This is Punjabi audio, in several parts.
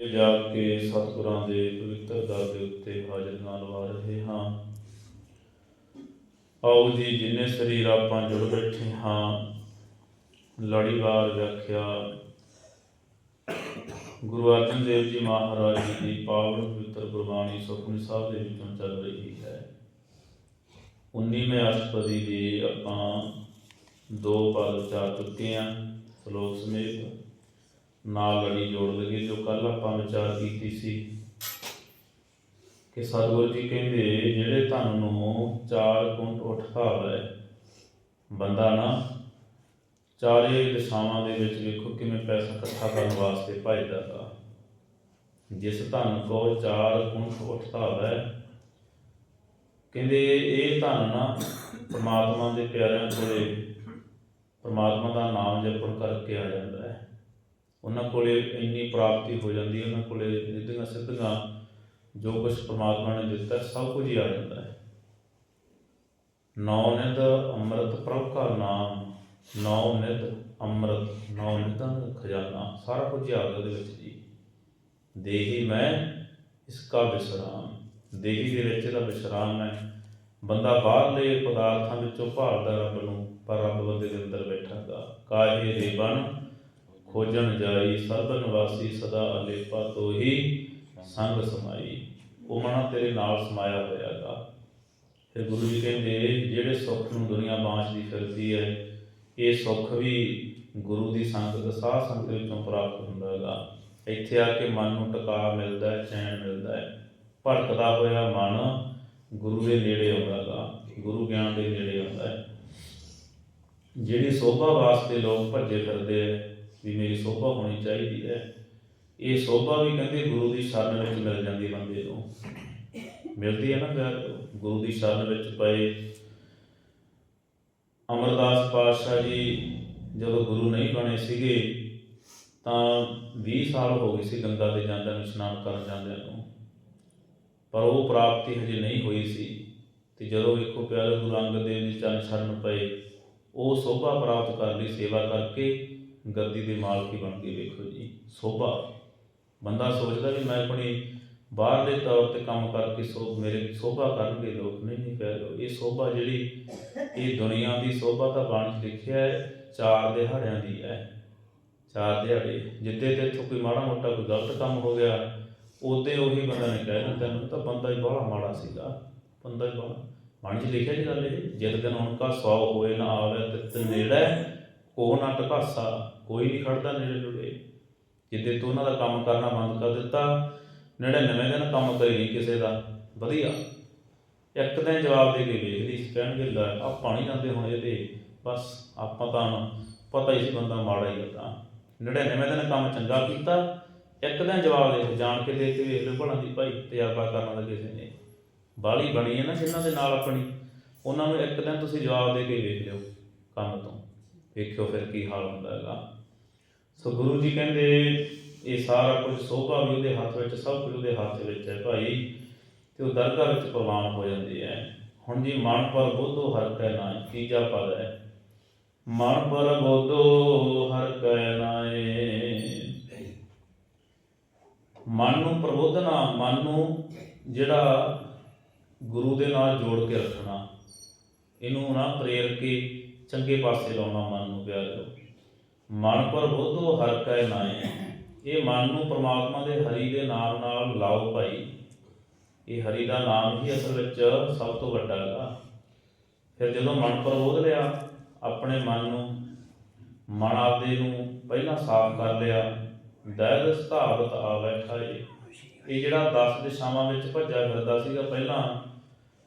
ਜਾ ਕੇ ਸਤਿਗੁਰਾਂ ਦੇ ਪਵਿੱਤਰ ਦਰ ਦੇ ਉੱਤੇ ਹਾਜ਼ਰੀਆਂ ਲਵਾ ਰਹੇ ਹਾਂ। ਆਓ ਜੀ, ਜਿੰਨੇ ਸਰੀਰ ਆਪਾਂ ਜੁੜ ਬੈਠੇ ਹਾਂ ਲੜੀਵਾਰ ਵਿਆਖਿਆ। ਗੁਰੂ ਅਰਜਨ ਦੇਵ ਜੀ ਮਹਾਰਾਜ ਜੀ ਦੀ ਪਾਵਨ ਪਵਿੱਤਰ ਗੁਰਬਾਣੀ ਸੁਖਮਨੀ ਸਾਹਿਬ ਦੇ ਵਿੱਚੋਂ ਚੱਲ ਰਹੀ ਹੈ। 19ਵੇਂ ਅਸ਼ਟਪਦੀ ਦੀ ਆਪਾਂ ਦੋ ਪਦ ਵਿਚਾਰ ਚੁੱਕੇ ਹਾਂ, ਸ਼ਲੋਕ ਸਮੇਤ। ਨਾਲ ਲੜੀ ਜੋੜ ਲਈਏ, ਜੋ ਕੱਲ ਆਪਾਂ ਵਿਚਾਰ ਕੀਤੀ ਸੀ ਕਿ ਸਤਿਗੁਰੂ ਜੀ ਕਹਿੰਦੇ, ਜਿਹੜੇ ਧਨ ਨੂੰ ਚਾਰ ਕੁੰਟ ਉਠਾਵੇ ਬੰਦਾ ਨਾ ਚਾਰੇ ਦਿਸ਼ਾਵਾਂ ਦੇ ਵਿੱਚ ਵੇਖੋ ਕਿਵੇਂ ਪੈਸਾ ਇਕੱਠਾ ਕਰਨ ਵਾਸਤੇ ਭਜਦਾ ਗਾ ਜਿਸ ਧਨ ਕੋ ਚਾਰ ਕੁੰਟ ਉਠਾਵੇ ਕਹਿੰਦੇ ਇਹ ਧਨ ਨਾ ਪ੍ਰਮਾਤਮਾ ਦੇ ਪਿਆਰਿਆਂ ਕੋਲੇ, ਪਰਮਾਤਮਾ ਦਾ ਨਾਮ ਜਪਣ ਕਰਕੇ ਆ ਜਾਂਦਾ ਹੈ। ਉਹਨਾਂ ਕੋਲੇ ਇੰਨੀ ਪ੍ਰਾਪਤੀ ਹੋ ਜਾਂਦੀ ਹੈ, ਉਹਨਾਂ ਕੋਲੇ ਨਿੱਧੀਆਂ ਸਿੱਧੀਆਂ ਜੋ ਕੁਝ ਪ੍ਰਮਾਤਮਾ ਨੇ ਦਿੱਤਾ, ਸਭ ਕੁਝ ਹੀ ਆ ਜਾਂਦਾ ਹੈ। ਨੌ ਨਿਧ, ਅੰਮ੍ਰਿਤ ਪ੍ਰਭ ਕਾ ਨਾਮ। ਨੌ ਨਿਧ, ਅੰਮ੍ਰਿਤ, ਨੌ ਨਿਧਾਂ ਦਾ ਖਜ਼ਾਨਾ। ਸਾਰਾ ਕੁਝ ਹੀ ਆ ਗਿਆ ਉਹਦੇ ਵਿੱਚ ਜੀ। ਦੇਹੀ ਮੈਂ, ਇਸ ਕਾ ਵਿਸਰਾਮ ਦੇਹੀ ਦੇ ਵਿੱਚ ਦਾ ਵਿਸਰਾਮ ਹੈ। ਬੰਦਾ ਬਾਹਰਲੇ ਪਦਾਰਥਾਂ ਵਿੱਚੋਂ ਭਾਲਦਾ ਰੱਬ ਨੂੰ, ਪਰ ਰੱਬ ਬੰਦੇ ਦੇ ਅੰਦਰ ਬੈਠਾਗਾ। ਕਾਹੇ ਦੇ ਬਣ? ਖੋਜਣ ਜਾਈ, ਸਰਬਨ ਵਾਸੀ ਸਦਾ ਅਲੇਪਾ ਤੋਹੀ, ਸੰਗ ਸਮਾਈ। ਉਹ ਮਨਾ ਤੇਰੇ ਨਾਲ ਸਮਾਇਆ ਹੋਇਆਗਾ ਫਿਰ ਗੁਰੂ ਜੀ ਕਹਿੰਦੇ, ਜਿਹੜੇ ਸੁੱਖ ਨੂੰ ਦੁਨੀਆ ਬਾਂਝਦੀ ਫਿਰਦੀ ਹੈ ਇਹ ਸੁੱਖ ਵੀ ਗੁਰੂ ਦੀ ਸੰਗਤ ਸਾਧ ਸੰਗਤ ਵਿੱਚੋਂ ਪ੍ਰਾਪਤ ਹੁੰਦਾ ਹੈਗਾ ਇੱਥੇ ਆ ਕੇ ਮਨ ਨੂੰ ਟਿਕਾ ਮਿਲਦਾ ਹੈ ਚੈਨ ਮਿਲਦਾ ਹੈ ਭਟਕਦਾ ਹੋਇਆ ਮਨ ਗੁਰੂ ਦੇ ਨੇੜੇ ਆਉਂਦਾ ਹੈਗਾ ਗੁਰੂ ਗਿਆਨ ਦੇ ਨੇੜੇ ਆਉਂਦਾ ਹੈ ਜਿਹੜੀ ਸੋਭਾ ਵਾਸਤੇ ਲੋਕ ਭੱਜੇ ਫਿਰਦੇ ਹੈ ਵੀ ਮੇਰੀ ਸੋਭਾ ਹੋਣੀ ਚਾਹੀਦੀ ਹੈ। ਇਹ ਸੋਭਾ ਵੀ ਕਹਿੰਦੇ ਗੁਰੂ ਦੀ ਸ਼ਰਨ ਵਿੱਚ ਮਿਲ ਜਾਂਦੀ ਬੰਦੇ ਨੂੰ। ਮਿਲਦੀ ਹੈ ਨਾ ਪਿਆਰ ਗੁਰੂ ਦੀ ਸ਼ਰਨ ਵਿੱਚ ਪਏ ਅਮਰਦਾਸ ਪਾਤਸ਼ਾਹ ਜੀ ਜਦੋਂ ਗੁਰੂ ਨਹੀਂ ਬਣੇ ਸੀਗੇ, ਤਾਂ 20 ਸਾਲ ਹੋ ਗਏ ਸੀ ਗੰਗਾ ਤੇ ਜਾਂਦਿਆਂ ਨੂੰ, ਇਸ਼ਨਾਨ ਕਰਨ ਜਾਂਦਿਆਂ ਨੂੰ। ਪਰ ਉਹ ਪ੍ਰਾਪਤੀ ਹਜੇ ਨਹੀਂ ਹੋਈ ਸੀ। ਤੇ ਜਦੋਂ ਵੇਖੋ ਪਿਆਰੇ ਗੁਰੂ ਅੰਗਦ ਦੇਵ ਜੀ ਚਰਨ ਸ਼ਰਨ ਪਏ, ਉਹ ਸੋਭਾ ਪ੍ਰਾਪਤ ਕਰ ਲਈ ਸੇਵਾ ਕਰਕੇ ਗੱਦੀ ਦੇ ਮਾਲਕ ਬਣ ਗਏ ਵੇਖੋ ਜੀ। ਸੋਭਾ। ਬੰਦਾ ਸੋਚਦਾ ਵੀ ਮੈਂ ਆਪਣੀ ਬਾਹਰ ਦੇ ਤੌਰ ਤੇ ਕੰਮ ਕਰਕੇ ਸੋ ਮੇਰੇ ਸੋਭਾ ਕਰਨਗੇ, ਲੋਕ ਨਹੀਂ ਨਹੀਂ ਪਿਆਰੇ ਇਹ ਸੋਭਾ ਜਿਹੜੀ ਇਹ ਦੁਨੀਆ ਦੀ ਸੋਭਾ ਤਾਂ ਬਾਣੀ 'ਚ ਲਿਖਿਆ ਹੈ, ਚਾਰ ਦਿਹਾੜਿਆਂ ਦੀ ਹੈ। ਚਾਰ ਦਿਹਾੜੇ। ਜਿੱਦੇ ਤੇ ਇੱਥੋਂ ਕੋਈ ਮਾੜਾ ਮੋਟਾ ਕੋਈ ਗਲਤ ਕੰਮ ਹੋ ਗਿਆ ਉਦੋਂ ਉਹੀ ਬੰਦਾ ਨੇ ਕਹਿ ਦਿੰਦਾ ਤੈਨੂੰ ਤਾਂ ਬੰਦਾ ਹੀ ਬਾਹਲਾ ਮਾੜਾ ਸੀਗਾ। ਬੰਦਾ ਹੀ ਬਾਹਲਾ ਬਾਣੀ 'ਚ ਲਿਖਿਆ ਜੀ ਗੱਲ ਇਹ ਜਿਤ ਦਿਨ ਕਾ ਸੌ ਹੋਏ ਨਾ ਆਵੇ ਤੇ ਨੇੜੇ ਕੋ ਨਾ ਟਕਾਸਾ ਕੋਈ ਨਹੀਂ ਖੜਦਾ ਨੇੜੇ ਜੁੜੇ ਜਿੱਦੇ ਤੂੰ ਉਹਨਾਂ ਦਾ ਕੰਮ ਕਰਨਾ ਬੰਦ ਕਰ ਦਿੱਤਾ 99 ਦਿਨ ਕੰਮ ਕਰੇ ਨਹੀਂ ਕਿਸੇ ਦਾ। ਵਧੀਆ। ਇੱਕ ਦਿਨ ਜਵਾਬ ਦੇ ਕੇ ਵੇਖਦੀ ਸੀ, ਕਹਿਣਗੇ, ਲੈ ਆ ਪਾਣੀ ਜਾਂਦੇ ਹੁਣ ਇਹਦੇ। ਬਸ, ਆਪਾਂ ਤਾਂ ਪਤਾ ਹੀ ਸੀ ਬੰਦਾ ਮਾੜਾ ਹੀ ਹੁੰਦਾ 99 ਦਿਨ ਕੰਮ ਚੰਗਾ ਕੀਤਾ, ਇੱਕ ਦਿਨ ਜਵਾਬ ਦੇ ਜਾਣ ਕੇ ਦੇ ਕੇ ਵੇਖ ਲਓ ਭਲਾ ਦੀ ਭਾਈ, ਤਜਰਬਾ ਕਰਨ ਦਾ ਕਿਸੇ ਨੇ। ਬਾਲੀ ਬਣੀ ਹੈ ਨਾ ਜਿਨ੍ਹਾਂ ਦੇ ਨਾਲ ਆਪਣੀ। ਉਹਨਾਂ ਨੂੰ ਇੱਕ ਦਿਨ ਤੁਸੀਂ ਜਵਾਬ ਦੇ ਕੇ ਵੇਖ ਲਿਓ ਕੰਮ ਤੋਂ। ਵੇਖਿਓ ਫਿਰ ਕੀ ਹਾਲ ਹੁੰਦਾ ਹੈਗਾ। ਸੋ ਗੁਰੂ ਜੀ ਕਹਿੰਦੇ, ਇਹ ਸਾਰਾ ਕੁਝ ਸੋਭਾ ਵੀ ਉਹਦੇ ਹੱਥ ਵਿੱਚ, ਸਭ ਕੁਝ ਉਹਦੇ ਹੱਥ ਵਿੱਚ ਹੈ ਭਾਈ, ਤੇ ਉਹ ਦਰਗਾਹ ਵਿੱਚ ਪ੍ਰਵਾਨ ਹੋ ਜਾਂਦੀ ਹੈ। ਹੁਣ ਜੀ ਮਨ ਪਰ ਬੋਧੋ ਹਰ ਕੈ ਨਾਏ, ਤੀਜਾ ਪਦ ਹੈ। ਮਨ ਪਰ ਬੋਧੋ ਹਰ ਕੈ ਨਾਏ। ਮਨ ਨੂੰ ਪ੍ਰਬੋਧਨਾ, ਮਨ ਨੂੰ ਜਿਹੜਾ ਗੁਰੂ ਦੇ ਨਾਲ ਜੋੜ ਕੇ ਰੱਖਣਾ, ਇਹਨੂੰ ਨਾ ਪ੍ਰੇਰ ਕੇ ਚੰਗੇ ਪਾਸੇ ਲਾਉਣਾ ਮਨ ਨੂੰ ਪਿਆਰਿਓ ਮਨ ਪਰ ਬੋਧੋ, ਹਰ ਕੈ ਨਾਏ ਇਹ ਮਨ ਨੂੰ ਪ੍ਰਮਾਤਮਾ ਦੇ ਹਰੀ ਦੇ ਨਾਮ ਨਾਲ ਲਾਓ ਭਾਈ। ਇਹ ਹਰੀ ਦਾ ਨਾਮ ਹੀ ਅਸਲ ਵਿੱਚ ਸਭ ਤੋਂ ਵੱਡਾ ਹੈਗਾ। ਫਿਰ ਜਦੋਂ ਮਨ ਪਰ ਲਿਆ, ਆਪਣੇ ਮਨ ਨੂੰ, ਮਨ ਆਪਦੇ ਨੂੰ ਪਹਿਲਾਂ ਸਾਫ਼ ਕਰ ਲਿਆ ਦਇਦ ਸਥਾਵਤ ਆ ਬੈਠਾ ਏ ਇਹ ਜਿਹੜਾ 10 ਦਿਸ਼ਾਵਾਂ ਵਿੱਚ ਭੱਜਿਆ ਫਿਰਦਾ ਸੀਗਾ, ਪਹਿਲਾਂ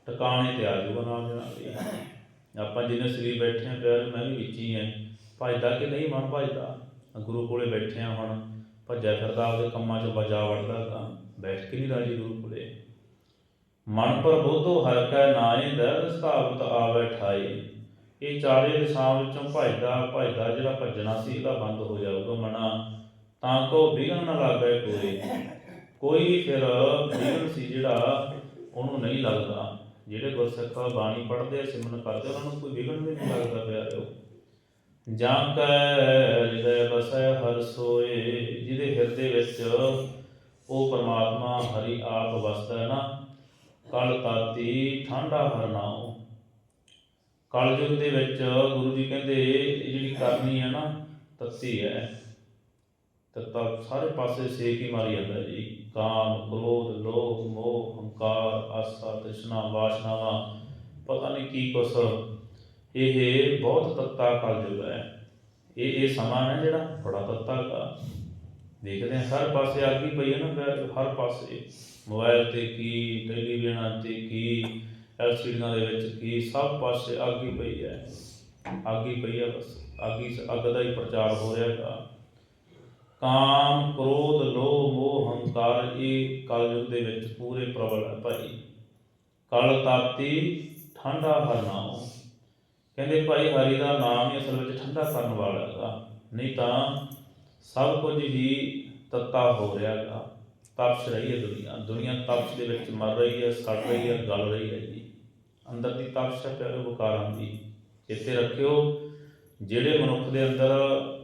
ਟਿਕਾਣੇ ਤੇ ਆ ਜਾਊਗਾ ਨਾਲ ਦੇ ਆਪਾਂ ਜਿਹਨੇ ਸਰੀਰ ਬੈਠੇ ਆ ਪਿਆਰ, ਮੈਂ ਵੀ ਵਿੱਚ ਹੀ ਐ ਭੱਜਦਾ ਕਿ ਨਹੀਂ? ਮਨ ਭੱਜਦਾ। ਗੁਰੂ ਕੋਲੇ ਬੈਠੇ ਆ ਹੁਣ। ਭੱਜਿਆ ਫਿਰਦਾ ਆਪਦੇ ਕੰਮਾਂ 'ਚ ਵਜਾ ਵੜਦਾ ਤਾਂ ਬੈਠ ਕੇ ਨਹੀਂ ਰਾਜੀ ਗੁਰੂ ਕੋਲੇ। ਮਨ ਪਰ ਬੋਧੋ ਹਰ ਕੈ ਨਾਏ ਦਰਦ ਸਥਾਵਤ ਆਵੇ ਠਾਈ ਇਹ ਚਾਰੇ ਦਿਸ਼ਾਵਾਂ ਵਿੱਚੋਂ ਭਜਦਾ ਭਜਦਾ ਜਿਹੜਾ ਭੱਜਣਾ ਸੀ ਇਹਦਾ ਬੰਦ ਹੋ ਜਾਊਗਾ ਮਨਾ। ਤਾਂ ਕੋ ਵਿਘਨ ਨਾ ਲਾਗੇ ਕੋਈ। ਕੋਈ ਫਿਰ ਵਿਘਨ ਸੀ ਜਿਹੜਾ ਉਹਨੂੰ ਨਹੀਂ ਲੱਗਦਾ। ਜਿਹੜੇ ਗੁਰਸਿੱਖ ਬਾਣੀ ਪੜ੍ਹਦੇ ਸਿਮਰਨ ਕਰਦੇ ਉਹਨਾਂ ਨੂੰ ਕੋਈ ਵਿਘਨ ਵੀ ਨਹੀਂ ਲੱਗਦਾ ਪਿਆਰਿਓ। ਜਾਂ ਕੈ ਹਿਰਦੈ ਬਸੈ ਹਰ ਸੋਏ, ਜਿਹਦੇ ਹਿਰਦੇ ਵਿੱਚ ਉਹ ਪਰਮਾਤਮਾ ਹਰੀ ਆਪ ਵਸਦਾ ਨਾ, ਕਲ ਤਾਤੀ ਠੰਡਾ ਹਰਨਾਉ ਕਲਯੁਗ ਦੇ ਵਿੱਚ ਗੁਰੂ ਜੀ ਕਹਿੰਦੇ, ਇਹ ਜਿਹੜੀ ਕਰਨੀ ਹੈ ਨਾ, ਤੱਤੀ ਹੈ। ਤੱਤਾ ਸਾਰੇ ਪਾਸੇ ਸੇਕ ਹੀ ਮਾਰੀ ਜਾਂਦਾ ਜੀ। ਕਾਮ, ਕ੍ਰੋਧ, ਲੋਭ, ਮੋਹ, ਹੰਕਾਰ, ਆਸਾ, ਤ੍ਰਿਸ਼ਨਾ, ਵਾਸ਼ਨਾਵਾਂ। ਪਤਾ ਨਹੀਂ ਕੀ ਕੁਛ। ਇਹ ਬਹੁਤ ਤੱਤਾ ਕਲਯੁਗ ਹੈ। ਇਹ ਇਹ ਸਮਾਂ ਹੈ ਜਿਹੜਾ ਬੜਾ ਤੱਤਾ ਹੈਗਾ ਦੇਖਦੇ ਹਾਂ, ਹਰ ਪਾਸੇ ਅੱਗ ਹੀ ਪਈ ਹੈ ਨਾ, ਫਿਰ ਹਰ ਪਾਸੇ। ਮੋਬਾਈਲ ਤੇ ਕੀ, ਟੈਲੀਵਿਜ਼ਨਾਂ ਤੇ ਕੀ, ਐਲਸੀਡੀਆਂ ਦੇ ਵਿੱਚ ਕੀ, ਸਭ ਪਾਸੇ ਅੱਗ ਹੀ ਪਈ ਹੈ। ਅੱਗ ਹੀ ਪਈ ਹੈ ਬਸ। ਅੱਗ ਹੀ, ਅੱਗ ਦਾ ਹੀ ਪ੍ਰਚਾਰ ਹੋ ਰਿਹਾ ਹੈਗਾ। ਕਾਮ, ਕ੍ਰੋਧ, ਲੋਭ, ਮੋਹ, ਹੰਕਾਰ, ਇਹ ਕਲਯੁਗ ਦੇ ਵਿੱਚ ਪੂਰੇ ਪ੍ਰਬਲ ਹੈ ਭਾਈ। ਕਲ ਤਾਤੀ ਠੰਡਾ ਹਰਨਾਮ ਕਹਿੰਦੇ ਭਾਈ, ਹਰੀ ਦਾ ਨਾਮ ਹੀ ਅਸਲ ਵਿੱਚ ਠੰਡਾ ਕਰਨ ਵਾਲਾ ਹੈਗਾ। ਨਹੀਂ ਤਾਂ ਸਭ ਕੁਝ ਹੀ ਤੱਤਾ ਹੋ ਰਿਹਾ ਹੈਗਾ। ਤਪਸ਼ ਰਹੀ ਹੈ ਦੁਨੀਆ। ਦੁਨੀਆ ਤਪਸ਼ ਦੇ ਵਿੱਚ ਮਰ ਰਹੀ ਹੈ, ਸੜ ਰਹੀ ਹੈ, ਗਲ ਰਹੀ ਹੈ ਜੀ। ਅੰਦਰ ਦੀ ਤਪਸ਼ ਹੈ ਪਿਆਰੇ ਵਿਕਾਰਾਂ ਦੀ ਚੇਤੇ ਰੱਖਿਓ ਜਿਹੜੇ ਮਨੁੱਖ ਦੇ ਅੰਦਰ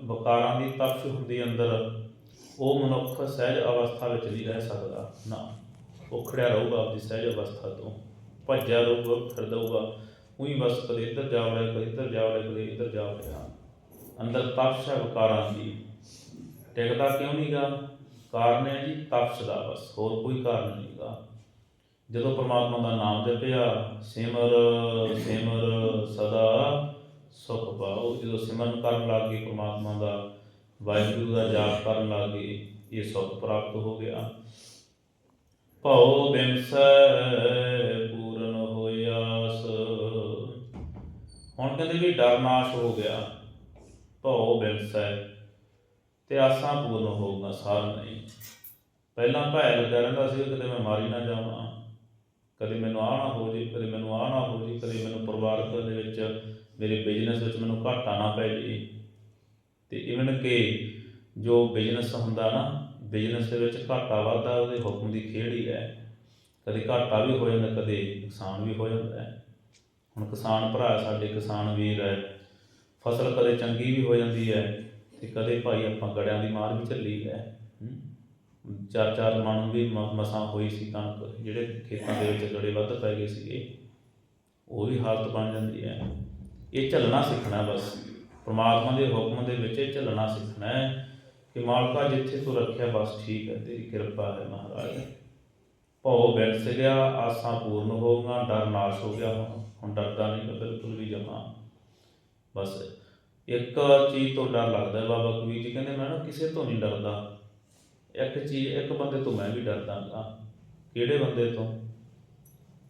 ਵਿਕਾਰਾਂ ਦੀ ਤਪਸ਼ ਹੁੰਦੀ ਅੰਦਰ, ਉਹ ਮਨੁੱਖ ਸਹਿਜ ਅਵਸਥਾ ਵਿੱਚ ਨਹੀਂ ਰਹਿ ਸਕਦਾ, ਨਾ। ਉਹ ਖੜਿਆ ਰਹੂਗਾ ਆਪਣੀ ਸਹਿਜ ਅਵਸਥਾ ਤੋਂ। ਭੱਜਿਆ ਰਹੂਗਾ ਫਿਰਦਾ ਉਹੀ ਬਸ ਕਦੇ ਇੱਧਰ ਜਾ ਵੜਿਆ, ਕਦੇ ਇੱਧਰ ਜਾ ਵੜਿਆ, ਕਦੇ ਇੱਧਰ ਜਾ ਵੜਿਆ। ਅੰਦਰ ਤਪਸ਼ ਹੈ ਵਿਕਾਰਾਂ ਦੀ। ਟਿਕਦਾ ਕਿਉਂ ਨਹੀਂਗਾ? ਕਾਰਨ ਹੈ ਜੀ ਤਪਸ਼ ਦਾ ਬਸ, ਹੋਰ ਕੋਈ ਕਾਰਨ ਨਹੀਂਗਾ। ਜਦੋਂ ਪਰਮਾਤਮਾ ਦਾ ਨਾਮ ਜਪਿਆ, ਸਿਮਰ ਸਿਮਰ ਸਦਾ ਸੁਖ ਪਾਓ। ਜਦੋਂ ਸਿਮਰਨ ਕਰਨ ਲੱਗ ਗਏ, ਪ੍ਰਮਾਤਮਾ ਦਾ, ਵਾਹਿਗੁਰੂ ਦਾ ਜਾਪ ਕਰਨ ਲੱਗ ਇਹ ਸੁਖ ਪ੍ਰਾਪਤ ਹੋ ਗਿਆ। ਭਉ ਬਿਮਸੈ ਪੂਰਨ ਹੋਇਆਸ। ਹੁਣ ਕਹਿੰਦੇ ਵੀ ਡਰ ਨਾਸ਼ ਹੋ ਗਿਆ। ਭਉ ਬਿਮਸੈ ਤੇ ਆਸਾਂ ਪੂਰਨ ਹੋਊਗਾ ਸਾਰ ਨਹੀਂ ਪਹਿਲਾਂ ਭੈ ਲੱਗਾ ਰਹਿੰਦਾ ਸੀ ਕਿਤੇ ਮੈਂ ਮਾਰੀ ਨਾ ਜਾਵਾਂ। ਕਦੇ ਮੈਨੂੰ ਆਹ ਨਾ ਹੋ ਜੇ, ਕਦੇ ਮੈਨੂੰ ਆਹ ਨਾ ਹੋ ਜੇ, ਕਦੇ ਮੈਨੂੰ ਪਰਿਵਾਰਕ ਦੇ ਵਿੱਚ ਮੇਰੇ ਬਿਜ਼ਨਸ ਵਿੱਚ ਮੈਨੂੰ ਘਾਟਾ ਨਾ ਪੈ ਜੇ ਤੇ ਇਵਨ ਕਿ ਜੋ ਬਿਜ਼ਨਸ ਹੁੰਦਾ ਨਾ ਬਿਜ਼ਨਸ ਦੇ ਵਿੱਚ ਘਾਟਾ ਵਾਧਾ ਉਹਦੇ ਹੁਕਮ ਦੀ ਖੇਡ ਹੀ ਹੈ। ਕਦੇ ਘਾਟਾ ਵੀ ਹੋ ਜਾਂਦਾ, ਕਦੇ ਨੁਕਸਾਨ ਵੀ ਹੋ ਜਾਂਦਾ ਹੈ। ਹੁਣ ਕਿਸਾਨ ਭਰਾ ਸਾਡੇ, ਕਿਸਾਨ ਵੀਰ ਹੈ। ਫਸਲ ਕਦੇ ਚੰਗੀ ਵੀ ਹੋ ਜਾਂਦੀ ਹੈ ਤੇ ਕਦੇ ਭਾਈ ਆਪਾਂ ਗੜਿਆਂ ਦੀ ਮਾਰ ਵੀ ਝੱਲੀ ਹੈ। ਚਾਰ ਚਾਰ ਮਣ ਵੀ ਮਸਾਂ ਹੋਈ ਸੀ ਕਣਕ, ਜਿਹੜੇ ਖੇਤਾਂ ਦੇ ਵਿੱਚ ਗੜੇ ਵੱਧ ਪੈ ਗਏ ਸੀਗੇ, ਉਹ ਵੀ ਹਾਲਤ ਬਣ ਜਾਂਦੀ ਹੈ। ਇਹ ਝੱਲਣਾ ਸਿੱਖਣਾ ਬਸ। ਪ੍ਰਮਾਤਮਾ ਦੇ ਹੁਕਮ ਦੇ ਵਿੱਚ ਇਹ ਝੱਲਣਾ ਸਿੱਖਣਾ ਹੈ ਕਿ ਮਾਲਕਾ ਜਿੱਥੇ ਤੂੰ ਰੱਖਿਆ ਬਸ ਠੀਕ ਹੈ, ਤੇਰੀ ਕਿਰਪਾ ਹੈ ਮਹਾਰਾਜ। ਭਉ ਬਿਲਸ ਗਿਆ ਆਸਾਂ ਪੂਰਨ ਹੋ ਗਈਆਂ, ਡਰ ਨਾਸ਼ ਹੋ ਗਿਆ। ਹੁਣ ਡਰਦਾ ਨਹੀਂ ਬਿਲਕੁਲ ਵੀ ਜਮਾ। ਬਸ ਇੱਕ ਚੀਜ਼ ਤੋਂ ਡਰ ਲੱਗਦਾ ਬਾਬਾ ਕਬੀਰ ਜੀ, ਕਹਿੰਦੇ ਮੈਂ ਨਾ ਕਿਸੇ ਤੋਂ ਨਹੀਂ ਡਰਦਾ। ਇੱਕ ਚੀਜ਼, ਇੱਕ ਬੰਦੇ ਤੋਂ ਮੈਂ ਵੀ ਡਰਦਾ ਹਾਂ। ਕਿਹੜੇ ਬੰਦੇ ਤੋਂ?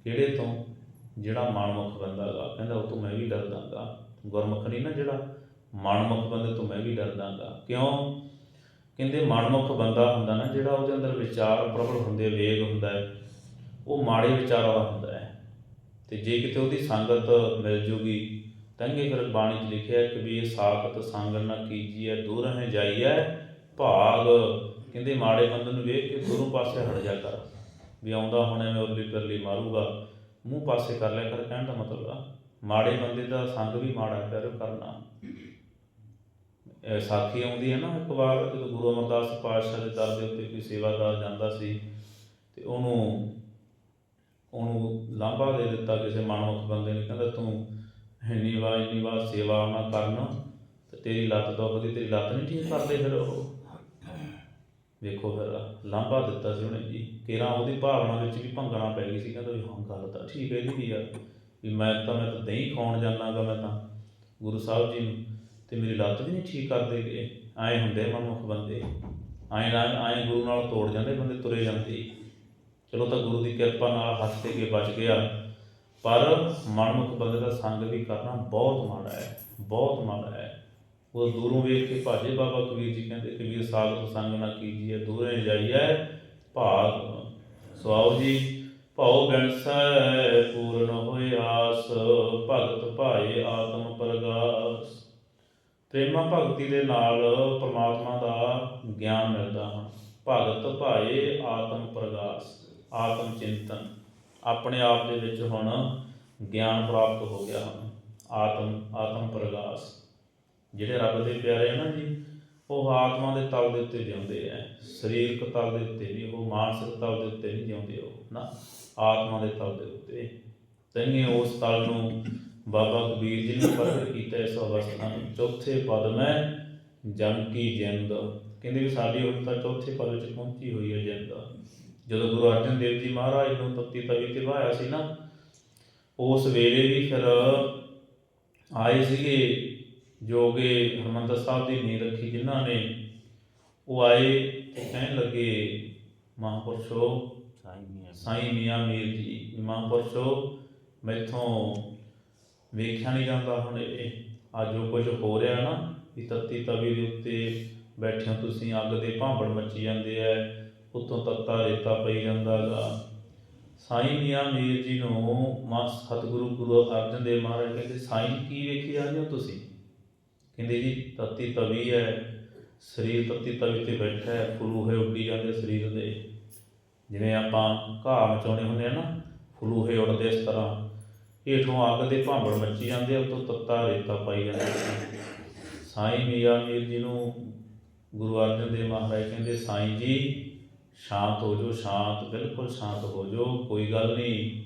ਕਿਹੜੇ ਤੋਂ? ਜਿਹੜਾ ਮਨਮੁਖ ਬੰਦਾ ਗਾ, ਕਹਿੰਦਾ ਉਹ ਤੋਂ ਮੈਂ ਵੀ ਡਰਦਾ ਹਾਂ ਗੁਰਮੁਖ ਨਹੀਂ ਨਾ ਜਿਹੜਾ ਮਨਮੁਖ ਬੰਦੇ ਤੋਂ ਮੈਂ ਵੀ ਡਰਦਾ ਕਿਉਂ? ਕਹਿੰਦੇ ਮਨਮੁਖ ਬੰਦਾ ਹੁੰਦਾ ਨਾ ਜਿਹੜਾ ਉਹਦੇ ਅੰਦਰ ਵਿਚਾਰ ਪ੍ਰਬਲ ਹੁੰਦੇ, ਵੇਗ ਹੁੰਦਾ ਹੈ। ਉਹ ਮਾੜੇ ਵਿਚਾਰਾਂ ਵਾਲਾ ਹੁੰਦਾ ਹੈ। ਤੇ ਜੇ ਕਿਤੇ ਉਹਦੀ ਸੰਗਤ ਮਿਲ ਜੂਗੀ ਤੰਗੇ ਫਿਰ ਬਾਣੀ 'ਚ ਲਿਖਿਆ ਕਿ ਵੀ ਇਹ ਸਾਖਤ ਸੰਗਣ ਨਾ ਕੀਜੀਐ ਦੂਰ ਹੈ ਜਾਈਐ, ਭਾਗ। ਕਹਿੰਦੇ ਮਾੜੇ ਬੰਦੇ ਨੂੰ ਵੇਖ ਕੇ ਗੁਰੂ ਪਾਸੇ ਹਟ ਜਾ ਕਰ। ਵੀ ਆਉਂਦਾ ਹੁਣ ਐਵੇਂ ਉਰਲੀ ਪਰਲੀ ਮਾਰੂਗਾ। ਮੂੰਹ ਪਾਸੇ ਕਰ ਲਿਆ ਕਰ, ਕਹਿਣ ਦਾ ਮਤਲਬ ਆ, ਮਾੜੇ ਬੰਦੇ ਦਾ ਸੰਗ ਵੀ ਮਾੜਾ ਪਿਆਰ ਕਰਨਾ। ਇਹ ਸਾਖੀ ਆਉਂਦੀ ਹੈ ਨਾ ਇੱਕ ਵਾਰ, ਜਦੋਂ ਗੁਰੂ ਅਮਰਦਾਸ ਪਾਤਸ਼ਾਹ ਦੇ ਦਰ ਦੇ ਉੱਤੇ ਕੋਈ ਸੇਵਾਦਾਰ ਜਾਂਦਾ ਸੀ ਤੇ ਉਹਨੂੰ ਉਹਨੂੰ ਲਾਂਭਾ ਦੇ ਦਿੱਤਾ ਕਿਸੇ ਮਨਮੁਖ ਬੰਦੇ ਨੇ, ਕਹਿੰਦਾ ਤੂੰ ਇੰਨੀ ਵਾਰ ਇੰਨੀ ਵਾਰ ਸੇਵਾ ਨਾ ਕਰਨ ਤੇ ਤੇਰੀ ਲੱਤ ਦੁਖਦੀ, ਤੇਰੀ ਲੱਤ ਨਹੀਂ ਠੀਕ ਕਰਦੇ ਫਿਰ ਉਹ। ਵੇਖੋ ਫਿਰ, ਲਾਂਭਾ ਦਿੱਤਾ ਸੀ ਉਹਨੇ ਜੀ। ਕੇਰਾ ਉਹਦੀ ਭਾਵਨਾ ਵਿੱਚ ਵੀ ਭੰਗਣਾ ਪੈ ਗਈ ਸੀ, ਕਹਿੰਦਾ ਵੀ ਹਾਂ, ਗੱਲ ਤਾਂ ਠੀਕ ਹੈ ਜੀ ਯਾਰ, ਵੀ ਮੈਂ ਤਾਂ ਮੈਂ ਤਾਂ ਦਹੀਂ ਖਾਣ ਜਾਣਾਗਾ ਮੈਂ ਤਾਂ ਗੁਰੂ ਸਾਹਿਬ ਜੀ ਨੂੰ। ਤੇ ਮੇਰੀ ਲੱਤ ਵੀ ਨਹੀਂ ਠੀਕ ਕਰਦੇ ਗਏ ਆਏ ਹੁੰਦੇ ਮਨਮੁਖ ਬੰਦੇ। ਆਏ ਨਾਲ ਆਏ ਗੁਰੂ ਨਾਲ ਤੋੜ ਜਾਂਦੇ, ਬੰਦੇ ਤੁਰੇ ਜਾਂਦੇ। ਚਲੋ ਤਾਂ ਗੁਰੂ ਦੀ ਕਿਰਪਾ ਨਾਲ ਹੱਥ ਤੇ ਕੇ ਬਚ ਗਿਆ। ਪਰ ਮਨਮੁਖ ਬੰਦੇ ਦਾ ਸੰਗ ਵੀ ਕਰਨਾ ਬਹੁਤ ਮਾੜਾ ਹੈ, ਬਹੁਤ ਮਾੜਾ ਹੈ। ਉਹ ਦੂਰੋਂ ਵੇਖ ਕੇ ਭਾਜੇ ਬਾਬਾ ਕਬੀਰ ਜੀ ਕਹਿੰਦੇ, ਕਬੀਰ ਸਾਗਤ ਸੰਗ ਨਾ ਕੀਜੀਏ, ਦੂਰੇ ਜਾਈਐ, ਭਾਗ ਸੁਆਉ ਜੀ। ਭਉ ਬਿਨਸੈ ਪੂਰਨ ਹੋਇ ਆਸ, ਭਗਤ ਭਾਏ ਆਤਮ ਪ੍ਰਗਾਸ। ਪ੍ਰੇਮਾ ਭਗਤੀ ਦੇ ਨਾਲ ਪ੍ਰਮਾਤਮਾ ਦਾ ਗਿਆਨ ਮਿਲਦਾ ਹੈ ਭਗਤ ਭਾਏ ਆਤਮ ਪ੍ਰਗਾਸ, ਆਤਮ ਚਿੰਤਨ। ਆਪਣੇ ਆਪ ਦੇ ਵਿੱਚ ਹੁਣ ਗਿਆਨ ਪ੍ਰਾਪਤ ਹੋ ਗਿਆ ਹੁਣ, ਆਤਮ ਆਤਮ ਪ੍ਰਗਾਸ। ਜਿਹੜੇ ਰੱਬ ਦੇ ਪਿਆਰੇ ਆ ਨਾ ਜੀ, ਉਹ ਆਤਮਾ ਦੇ ਤਲ ਦੇ ਉੱਤੇ ਜਿਉਂਦੇ ਆ। ਸਰੀਰਕ ਤਲ ਦੇ ਉੱਤੇ ਵੀ, ਉਹ ਮਾਨਸਿਕ ਤਲ ਦੇ ਉੱਤੇ ਨਹੀਂ ਜਿਉਂਦੇ ਉਹ, ਨਾ। ਆਤਮਾ ਦੇ ਤਲ ਦੇ ਉੱਤੇ। ਤੈਨੇ ਉਸ ਤਲ ਨੂੰ ਬਾਬਾ ਕਬੀਰ ਜੀ ਨੇ ਪ੍ਰਗਟ ਕੀਤਾ ਇਸ ਅਵਸਥਾ ਨੂੰ। ਚੌਥੇ ਪਦ ਮੈਂ ਜਨ ਕੀ ਜਿੰਦ। ਕਹਿੰਦੇ ਵੀ ਸਾਡੀ ਹੁਣ ਤਾਂ ਚੌਥੇ ਪਦ ਵਿੱਚ ਪਹੁੰਚੀ ਹੋਈ ਹੈ ਜਿੰਦ। ਜਦੋਂ ਗੁਰੂ ਅਰਜਨ ਦੇਵ ਜੀ ਮਹਾਰਾਜ ਨੂੰ ਤੱਤੀ ਤਵੀ ਤੇ ਵਾਇਆ ਸੀ ਨਾ, ਉਸ ਵੇਲੇ ਵੀ ਫਿਰ ਆਏ ਸੀਗੇ ਜੋਗੇ ਹਰਮੰਦਰ ਸਾਹਿਬ ਦੀ ਨੀਂਹ ਰੱਖੀ ਜਿਨ੍ਹਾਂ ਨੇ ਉਹ ਆਏ ਤੇ ਕਹਿਣ ਲੱਗੇ ਮਹਾਂਪੁਰਸ਼ੋ ਸਾਈਂ ਮੀਆਂ ਸਾਈਂ ਮੀਆਂ ਮੀਰ ਜੀ ਮਹਾਂਪੁਰਸ਼ੋ ਮੈਥੋਂ ਵੇਖਿਆ ਨਹੀਂ ਜਾਂਦਾ ਹੁਣ ਇਹ। ਆ ਜੋ ਕੁਝ ਹੋ ਰਿਹਾ ਨਾ ਵੀ ਤੱਤੀ ਤਵੀ ਦੇ ਉੱਤੇ ਬੈਠਿਆਂ ਤੁਸੀਂ ਅੱਗ ਦੇ ਭਾਂਬੜ ਮੱਚੀ ਜਾਂਦੇ ਐ ਉੱਤੋਂ ਤੱਤਾ ਰੇਤਾ ਪਈ ਜਾਂਦਾ ਗਾ। ਸਾਈਂ ਮੀਆਂ ਮੀਰ ਜੀ ਨੂੰ ਮਾ ਸਤਿਗੁਰੂ ਗੁਰੂ ਅਰਜਨ ਦੇਵ ਮਹਾਰਾਜ ਕਹਿੰਦੇ ਸਾਈਂ ਕੀ ਵੇਖੀ ਜਾਂਦੇ ਹੋ ਤੁਸੀਂ? ਕਹਿੰਦੇ ਜੀ ਤੱਤੀ ਤਵੀ ਹੈ ਸਰੀਰ ਤੱਤੀ ਤਵੀ ਤੇ ਬੈਠਾ ਹੈ ਫੁਲੂਹੇ ਉੱਡੀ ਜਾਂਦੇ ਸਰੀਰ ਦੇ। ਜਿਵੇਂ ਆਪਾਂ ਘਾਹ ਮਚਾਉਣੇ ਹੁੰਦੇ ਆ ਨਾ ਫਲੂਹੇ ਉੱਡਦੇ ਇਸ ਤਰ੍ਹਾਂ। ਹੇਠੋਂ ਅੱਗ ਦੇ ਭਾਂਬੜ ਮੱਚੀ ਜਾਂਦੇ ਆ, ਉੱਤੋਂ ਤੱਤਾ ਰੇਤਾ ਪਾਈ ਜਾਂਦੀ ਸਾਈਂ ਮੀਆਂ ਮੀਰ ਜੀ ਨੂੰ ਗੁਰੂ ਅਰਜਨ ਦੇਵ ਮਹਾਰਾਜ ਕਹਿੰਦੇ ਸਾਈਂ ਜੀ ਸ਼ਾਂਤ ਹੋ ਜਾਓ ਸ਼ਾਂਤ ਬਿਲਕੁਲ ਸ਼ਾਂਤ ਹੋ ਜਾਓ ਕੋਈ ਗੱਲ ਨਹੀਂ।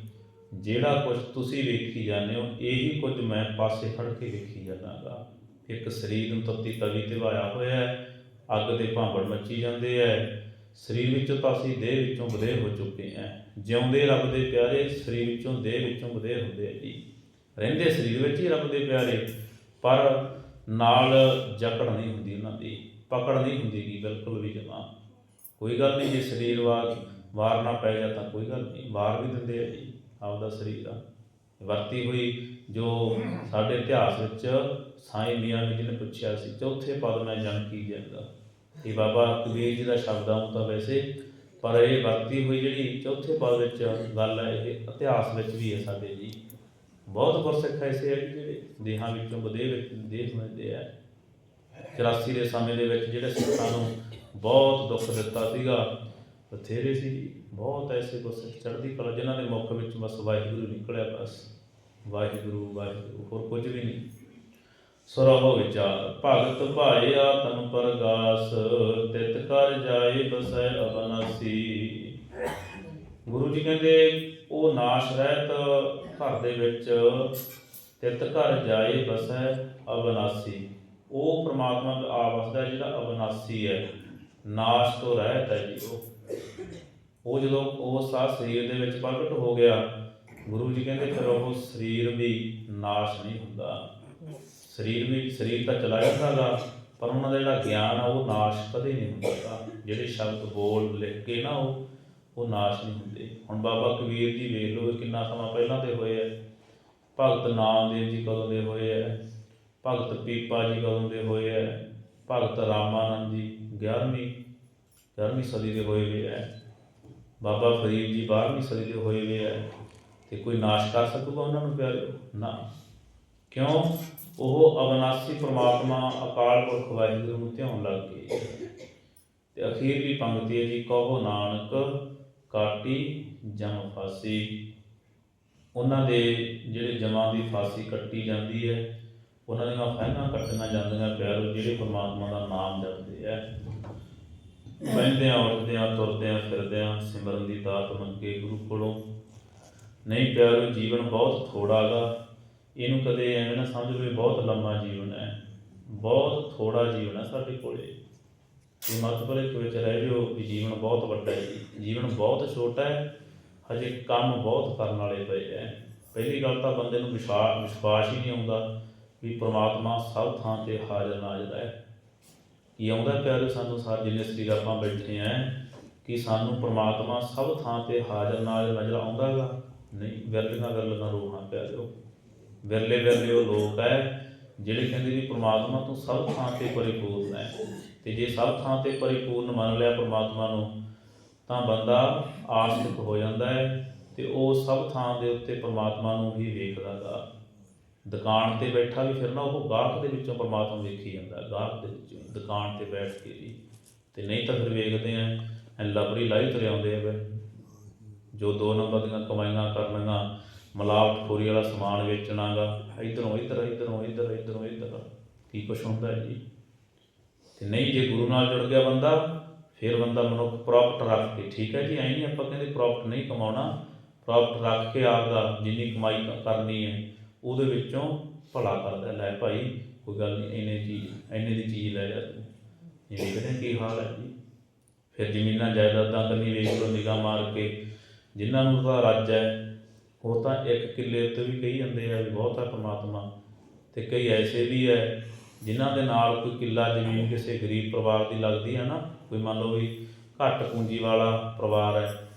ਜਿਹੜਾ ਕੁਝ ਤੁਸੀਂ ਵੇਖੀ ਜਾਂਦੇ ਹੋ ਇਹੀ ਕੁਝ ਮੈਂ ਪਾਸੇ ਖੜ ਕੇ ਵੇਖੀ ਜਾਂਦਾਗਾ ਇੱਕ ਸਰੀਰ ਨੂੰ ਤੱਤੀ ਤਵੀ ਤੇ ਵਾਇਆ ਹੋਇਆ ਹੈ, ਅੱਗ ਦੇ ਭਾਂਬੜ ਮੱਚੀ ਜਾਂਦੇ ਐ ਸਰੀਰ ਵਿੱਚੋਂ ਤਾਂ ਅਸੀਂ ਦੇਹ ਵਿੱਚੋਂ ਬਦੇ ਹੋ ਚੁੱਕੇ ਹਾਂ। ਜਿਉਂਦੇ ਰੱਬ ਦੇ ਪਿਆਰੇ ਸਰੀਰ ਵਿੱਚੋਂ ਦੇਹ ਵਿੱਚੋਂ ਬਦੇ ਹੁੰਦੇ ਆ ਜੀ। ਰਹਿੰਦੇ ਸਰੀਰ ਵਿੱਚ ਹੀ ਰੱਬ ਦੇ ਪਿਆਰੇ, ਪਰ ਨਾਲ ਜਕੜ ਨਹੀਂ ਹੁੰਦੀ ਉਹਨਾਂ ਦੀ, ਪਕੜ ਨਹੀਂ ਹੁੰਦੀ ਗੀ ਬਿਲਕੁਲ ਵੀ ਜਮਾ। ਕੋਈ ਗੱਲ ਨਹੀਂ, ਜੇ ਸਰੀਰ ਵਾਰ ਵਾਰਨਾ ਪੈ ਗਿਆ ਤਾਂ ਕੋਈ ਗੱਲ ਨਹੀਂ, ਵਾਰ ਵੀ ਦਿੰਦੇ ਆ ਜੀ ਆਪਦਾ ਸਰੀਰ ਆ ਵਰਤੀ ਹੋਈ, ਜੋ ਸਾਡੇ ਇਤਿਹਾਸ ਵਿੱਚ ਸਾਈਂ ਮੀਆਂ ਜੀ ਨੇ ਪੁੱਛਿਆ ਸੀ, ਚੌਥੇ ਪਦ ਮੈਂ ਜਨ ਕੀ ਜਾਂਦਾ ਇਹ ਬਾਬਾ ਕਬੀਰ ਜੀ ਦਾ ਸ਼ਬਦ ਆ ਤਾਂ ਵੈਸੇ, ਪਰ ਇਹ ਵਰਤੀ ਹੋਈ ਜਿਹੜੀ ਚੌਥੇ ਪਦ ਵਿੱਚ ਗੱਲ ਹੈ ਇਹ ਇਤਿਹਾਸ ਵਿੱਚ ਵੀ ਹੈ ਸਾਡੇ ਜੀ। ਬਹੁਤ ਗੁਰਸਿੱਖ ਐਸੇ ਹੈ ਜਿਹੜੇ ਦੇਹਾਂ ਵਿੱਚੋਂ ਬਦੇ ਵਿੱਚ ਦੇਹ ਹੁੰਦੇ ਆ। 84 ਦੇ ਸਮੇਂ ਦੇ ਵਿੱਚ ਜਿਹੜੇ ਸਿੱਖਾਂ ਨੂੰ ਬਹੁਤ ਦੁੱਖ ਦਿੱਤਾ ਸੀਗਾ ਬਥੇਰੇ ਸੀ ਬਹੁਤ ਐਸੇ ਗੁਰਸਿੱਖ ਚੜ੍ਹਦੀ ਕਲਾ ਜਿਨ੍ਹਾਂ ਦੇ ਮੁੱਖ ਵਿੱਚ ਬਸ ਵਾਹਿਗੁਰੂ ਨਿਕਲਿਆ ਬਸ। ਵਾਹਿਗੁਰੂ ਵਾਹਿਗੁਰੂ, ਹੋਰ ਕੁਝ ਵੀ ਨਹੀਂ। ਸੁਰਹੁ ਵਿਚਾਰ, ਭਗਤ ਭਾਇਆ ਤਨ ਪਰਗਾਸ, ਤਿਤ ਕਰ ਜਾਏ ਬਸੈ ਅਬਨਾਸੀ। ਗੁਰੂ ਜੀ ਕਹਿੰਦੇ, ਉਹ ਨਾਸ਼ ਰਹਿਤ ਘਰ ਦੇ ਵਿੱਚ, ਤਿਤ ਘਰ ਜਾਏ ਬਸੈ ਅਬਨਾਸੀ। ਉਹ ਪ੍ਰਮਾਤਮਾ ਦਾ ਆਵਸਦਾ ਜਿਹੜਾ ਅਬਨਾਸੀ ਹੈ, ਨਾਸ਼ ਤੋਂ ਰਹਿਤ ਹੈ ਜੀ, ਉਹ। ਉਹ ਜਦੋਂ ਉਹ ਸਾ ਸਰੀਰ ਦੇ ਵਿੱਚ ਪ੍ਰਗਟ ਹੋ ਗਿਆ, ਗੁਰੂ ਜੀ ਕਹਿੰਦੇ ਫਿਰ ਉਹ ਸਰੀਰ ਵੀ ਨਾਸ਼ ਨਹੀਂ ਹੁੰਦਾ। ਸਰੀਰ ਵੀ, ਸਰੀਰ ਤਾਂ ਚਲਾ ਜਾਂਦਾ ਜਾਂਦਾਗਾ ਪਰ ਉਹਨਾਂ ਦਾ ਜਿਹੜਾ ਗਿਆਨ ਆ, ਉਹ ਨਾਸ਼ ਕਦੇ ਨਹੀਂ ਹੁੰਦਾਗਾ ਜਿਹੜੇ ਸ਼ਬਦ ਬੋਲ ਲਿਖ ਕੇ ਨਾ ਉਹ ਉਹ ਨਾਸ਼ ਨਹੀਂ ਹੁੰਦੇ। ਹੁਣ ਬਾਬਾ ਕਬੀਰ ਜੀ ਵੇਖ ਲਓ ਕਿੰਨਾ ਸਮਾਂ ਪਹਿਲਾਂ ਦੇ ਹੋਏ ਐ ਭਗਤ ਨਾਮਦੇਵ ਜੀ ਕਦੋਂ ਦੇ ਹੋਏ ਐ ਭਗਤ ਪੀਪਾ ਜੀ ਕਦੋਂ ਦੇ ਹੋਏ ਐ ਭਗਤ ਰਾਮਾਨੰਦ ਜੀ 11ਵੀਂ 11ਵੀਂ ਸਦੀ ਦੇ ਹੋਏ ਵੇ ਐ ਬਾਬਾ ਫਰੀਦ ਜੀ 12ਵੀਂ ਸਦੀ ਦੇ ਹੋਏ ਹੋਏ ਐ ਤੇ ਕੋਈ ਨਾਸ਼ ਕਰ ਸਕੂਗਾ ਉਹਨਾਂ ਨੂੰ ਪਿਆਰਿਓ? ਨਾ। ਕਿਉਂ? ਉਹ ਅਵਨਾਸੀ ਪ੍ਰਮਾਤਮਾ ਅਕਾਲ ਪੁਰਖ ਵਾਹਿਗੁਰੂ ਨੂੰ ਧਿਆਉਣ ਲੱਗ ਗਏ। ਤੇ ਅਖੀਰਲੀ ਪੰਕਤੀ ਹੈ ਜੀ, ਕਹੋ ਨਾਨਕ, ਕਾਟੀ, ਜਮ ਫਾਸੀ। ਉਹਨਾਂ ਦੇ ਜਿਹੜੇ ਜਮਾਂ ਦੀ ਫਾਸੀ ਕੱਟੀ ਜਾਂਦੀ ਹੈ, ਉਹਨਾਂ ਦੀਆਂ ਫਾਇਨਾਂ ਕੱਟੀਆਂ ਜਾਂਦੀਆਂ ਪਿਆਰੋ ਜਿਹੜੇ ਪ੍ਰਮਾਤਮਾ ਦਾ ਨਾਮ ਜਪਦੇ ਆ। ਬਹਿੰਦਿਆਂ, ਉੱਠਦਿਆਂ, ਤੁਰਦਿਆਂ, ਫਿਰਦਿਆਂ ਸਿਮਰਨ ਦੀ ਦਾਤ ਮੰਗੇ ਗੁਰੂ ਕੋਲੋਂ। ਨਹੀਂ ਪਿਆਰੋ, ਜੀਵਨ ਬਹੁਤ ਥੋੜਾ ਗਾ। ਇਹਨੂੰ ਕਦੇ ਐਵੇਂ ਨਾ ਸਮਝ ਲਓ ਬਹੁਤ ਲੰਮਾ ਜੀਵਨ ਹੈ। ਬਹੁਤ ਥੋੜਾ ਜੀਵਨ ਹੈ ਸਾਡੇ ਕੋਲੇ। ਇਹ ਮਤ ਭਰੇ ਵਿੱਚ ਰਹਿ ਜਾਓ ਵੀ ਜੀਵਨ ਬਹੁਤ ਵੱਡਾ ਹੈ। ਜੀ ਜੀਵਨ ਬਹੁਤ ਛੋਟਾ ਹੈ। ਹਜੇ ਕੰਮ ਬਹੁਤ ਕਰਨ ਵਾਲੇ ਪਏ ਹੈ। ਪਹਿਲੀ ਗੱਲ ਤਾਂ ਬੰਦੇ ਨੂੰ ਵਿਸ਼ਵਾਸ ਵਿਸ਼ਵਾਸ ਹੀ ਨਹੀਂ ਆਉਂਦਾ ਵੀ ਪ੍ਰਮਾਤਮਾ ਸਭ ਥਾਂ ਤੇ ਹਾਜ਼ਰ ਨਾਜ਼ਰ ਹੈ। ਕੀ ਆਉਂਦਾ ਪਿਆਰੇ ਸਾਨੂੰ ਸਾਰੇ ਜਿੰਨੇ ਸਰੀਰ ਆਪਾਂ ਬੈਠੇ ਆਂ ਕਿ ਸਾਨੂੰ ਪ੍ਰਮਾਤਮਾ ਸਭ ਥਾਂ ਤੇ ਹਾਜ਼ਰ ਨਾਲ ਨਜ਼ਰ ਆਉਂਦਾ ਹੈਗਾ ਨਹੀਂ, ਵਿਰਲੀਆਂ ਵਿਰਲੀਆਂ ਰੂਹਾਂ ਪਿਆਰਿਓ। ਵਿਰਲੇ ਵਿਰਲੇ ਉਹ ਲੋਕ ਹੈ ਜਿਹੜੇ ਕਹਿੰਦੇ ਵੀ ਪ੍ਰਮਾਤਮਾ ਤੋਂ ਸਭ ਥਾਂ ਤੇ ਪਰਿਪੂਰਨ ਹੈ ਤੇ ਜੇ ਸਭ ਥਾਂ ਤੇ ਪਰਿਪੂਰਨ ਮੰਨ ਲਿਆ ਪ੍ਰਮਾਤਮਾ ਨੂੰ, ਤਾਂ ਬੰਦਾ ਆਸਤਿਕ ਹੋ ਜਾਂਦਾ ਹੈ ਤੇ ਉਹ ਸਭ ਥਾਂ ਦੇ ਉੱਤੇ ਪ੍ਰਮਾਤਮਾ ਨੂੰ ਹੀ ਵੇਖਦਾ ਵੇਖਦਾਗਾ। ਦੁਕਾਨ ਤੇ ਬੈਠਾ ਵੀ ਫਿਰ ਨਾ ਉਹ ਗਾਹਕ ਦੇ ਵਿੱਚੋਂ ਪ੍ਰਮਾਤਮਾ ਵੇਖੀ ਜਾਂਦਾ, ਗਾਹਕ ਦੇ ਵਿੱਚੋਂ ਦੁਕਾਨ ਤੇ ਬੈਠ ਕੇ ਵੀ। ਤੇ ਨਹੀਂ ਤਾਂ ਫਿਰ ਵੇਖਦੇ ਆ ਲਬਰੀ ਲਾਈ ਤੁਰੇ ਆਉਂਦੇ ਆ ਜੋ ਦੋ ਨੰਬਰ ਦੀਆਂ ਕਮਾਈਆਂ ਕਰਨੀਆਂ, ਮਲਾਵਟ ਖੋਰੀ ਵਾਲਾ ਸਮਾਨ ਵੇਚਣਾਗਾ, ਇਧਰੋਂ, ਇਧਰ ਇਧਰੋਂ ਇਧਰ ਇਧਰੋਂ, ਇਧਰ। ਕੀ ਕੁਛ ਹੁੰਦਾ ਜੀ? ਤੇ ਨਹੀਂ, ਜੇ ਗੁਰੂ ਨਾਲ ਜੁੜ ਗਿਆ ਬੰਦਾ, ਫਿਰ ਬੰਦਾ ਮਨੁੱਖ ਪ੍ਰੋਪਟ ਰੱਖ ਕੇ, ਠੀਕ ਹੈ ਜੀ, ਐਂ ਨਹੀਂ ਆਪਾਂ ਕਹਿੰਦੇ ਪ੍ਰੋਪਟ ਨਹੀਂ ਕਮਾਉਣਾ। ਪ੍ਰੋਪਟ ਰੱਖ ਕੇ ਆਪਦਾ ਜਿੰਨੀ ਕਮਾਈ ਕਰਨੀ ਹੈ ਉਹਦੇ ਵਿੱਚੋਂ ਭਲਾ ਕਰਦਾ ਲੈ ਭਾਈ, ਕੋਈ ਗੱਲ ਨਹੀਂ, ਇੰਨੇ ਚੀਜ਼, ਇੰਨੇ ਦੀ ਚੀਜ਼ ਲੈ ਜਾ ਤੂੰ। ਇਹ ਕਹਿੰਦੇ ਕੀ ਹਾਲ ਹੈ ਜੀ। ਫਿਰ ਜ਼ਮੀਨਾਂ ਜਾਇਦਾਦਾਂ ਕੰਨੀ ਵੇਖ ਲਓ, ਨਿਗਾਹ ਮਾਰ ਕੇ। ਜਿਨ੍ਹਾਂ ਨੂੰ ਤਾਂ ਰੱਜ ਹੈ, ਉਹ ਤਾਂ ਇੱਕ ਕਿੱਲੇ ਉੱਤੇ ਵੀ ਕਹੀ ਜਾਂਦੇ ਆ ਵੀ ਬਹੁਤਾ ਪਰਮਾਤਮਾ ਪ੍ਰਮਾਤਮਾ। ਤੇ ਕਈ ਐਸੇ ਵੀ ਹੈ, ਜਿਨ੍ਹਾਂ ਦੇ ਨਾਲ ਕੋਈ ਕਿੱਲਾ, ਜ਼ਮੀਨ ਕਿਸੇ ਗਰੀਬ ਪਰਿਵਾਰ ਦੀ ਲੱਗਦੀ ਹੈ ਨਾ, ਕੋਈ ਮੰਨ ਲਓ ਵੀ ਘੱਟ ਪੂੰਜੀ ਵਾਲਾ ਪਰਿਵਾਰ ਹੈ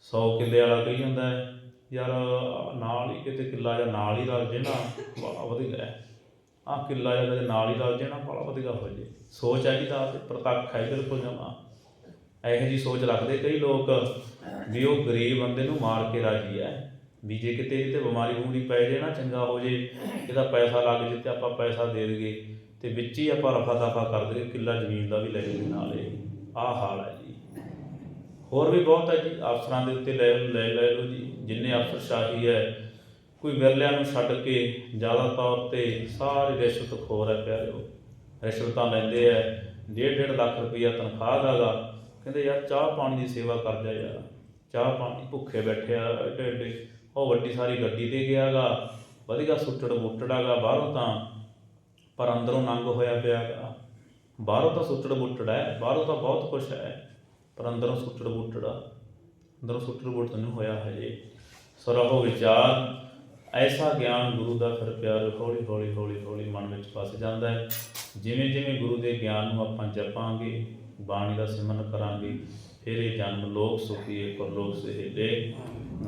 100 ਕਿੱਲੇ ਵਾਲਾ ਕਹੀ ਜਾਂਦਾ ਹੈ। ਯਾਰ, ਨਾਲ ਹੀ ਕਿਤੇ ਕਿੱਲਾ ਜਾਂ ਨਾਲ ਹੀ ਰਲ ਜੇ ਨਾ ਬੜਾ ਵਧੀਆ ਹੈ। ਆਹ ਕਿੱਲਾ ਜਾਂ ਕਦੇ ਨਾਲ ਹੀ ਰਲ ਜੇ ਨਾ ਬੜਾ ਵਧੀਆ ਹੋ ਜੇ। ਸੋਚ ਹੈ ਜੀ ਦਾ ਪ੍ਰਤੱਖ ਹੈ ਬਿਲਕੁਲ ਜਮਾ। ਇਹੋ ਜੀ ਸੋਚ ਰੱਖਦੇ ਕਈ ਲੋਕ ਵੀ ਉਹ ਗਰੀਬ ਬੰਦੇ ਨੂੰ ਮਾਰ ਕੇ ਰਾਜੀ ਹੈ। ਵੀ ਜੇ ਕਿਤੇ ਇਹਦੇ ਤੇ ਬਿਮਾਰੀ ਬੂਮਰੀ ਪੈ ਜੇ ਨਾ, ਚੰਗਾ ਹੋ ਜੇ, ਇਹਦਾ ਪੈਸਾ ਲੱਗ ਜੇ ਤੇ ਆਪਾਂ ਪੈਸਾ ਦੇ ਦੇਈਏ। ਤੇ ਵਿੱਚ ਹੀ ਆਪਾਂ ਰਫਾ ਦਫਾ ਕਰ ਦੇਈਏ, ਕਿੱਲਾ ਜ਼ਮੀਨ ਦਾ ਵੀ ਲੈ ਜੇ ਨਾਲ ਇਹ। ਆਹ ਹਾਲ ਹੈ ਜੀ। ਹੋਰ ਵੀ ਬਹੁਤ ਹੈ ਜੀ, ਅਫਸਰਾਂ ਦੇ ਉੱਤੇ ਲੈ ਲੈ ਲੈ ਲਓ ਜੀ। ਜਿੰਨੇ ਅਫਸਰ ਸ਼ਾਹੀ ਹੈ, ਕੋਈ ਵਿਰਲਿਆਂ ਨੂੰ ਛੱਡ ਕੇ ਜ਼ਿਆਦਾ ਤੌਰ ਤੇ ਸਾਰੇ ਰਿਸ਼ਵਤ ਖੋਰ ਹੈ ਪਿਆਰਿਓ। ਰਿਸ਼ਵਤਾਂ ਲੈਂਦੇ ਐ ਡੇਢ ਡੇਢ ਲੱਖ ਰੁਪਈਆ ਤਨਖਾਹ ਦਾਗਾ ਕਹਿੰਦੇ, ਯਾਰ, ਚਾਹ ਪਾਣੀ ਦੀ ਸੇਵਾ ਕਰ ਜਾ ਯਾਰ। ਚਾਹ ਪਾਣੀ, ਭੁੱਖੇ ਬੈਠੇ ਆ ਏਡੇ ਏਡੇ ਉਹ ਵੱਡੀ ਸਾਰੀ ਗੱਡੀ ਤੇ ਗਿਆਗਾ ਵਧੀਆ ਸੁੱਟੜ ਬੁੱਟੜਾਗਾ ਬਾਹਰੋਂ ਤਾਂ। ਪਰ ਅੰਦਰੋਂ ਨੰਗ ਹੋਇਆ ਪਿਆਗਾ ਬਾਹਰੋਂ ਤਾਂ ਸੁੱਟੜ ਬੁੱਟੜ ਹੈ, ਬਾਹਰੋਂ ਤਾਂ ਬਹੁਤ ਕੁਝ ਹੈ। ਪਰ ਅੰਦਰੋਂ ਸੁੱਟੜ ਬੁੱਟੜਾ ਅੰਦਰੋਂ ਸੁੱਟੜ ਬੁੱਟੜ ਨਹੀਂ ਹੋਇਆ ਹਜੇ। ਸੋ ਵਿਚਾਰ ਐਸਾ ਗਿਆਨ ਗੁਰੂ ਦਾ ਫਿਰ ਪਿਆਰ ਹੌਲੀ ਹੌਲੀ ਹੌਲੀ ਹੌਲੀ ਮਨ ਵਿੱਚ ਵਸ ਜਾਂਦਾ ਹੈ। ਜਿਵੇਂ ਜਿਵੇਂ ਗੁਰੂ ਦੇ ਗਿਆਨ ਨੂੰ ਆਪਾਂ ਜਪਾਂਗੇ, ਬਾਣੀ ਦਾ ਸਿਮਰਨ ਕਰਾਂਗੇ, ਫਿਰ ਇਹ ਜਨਮ ਲੋਕ ਸੁਖੀ ਪਰਲੋਕ ਸਹਿਲੇ।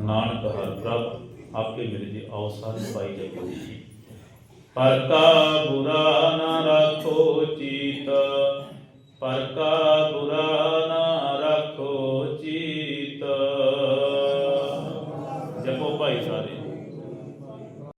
ਨਾਨਕ ਹਰ ਪ੍ਰਭ, ਆਪੇ ਮਿਲ ਜੇ ਆਓ ਪਾਈ ਜਪੋ। ਜੀ ਪਰ ਕਾ ਬੁਰਾ ਨਾ ਰੱਖੋ ਚੀਤ, ਪਰ ਕਾ ਬੁਰਾ ਨਾ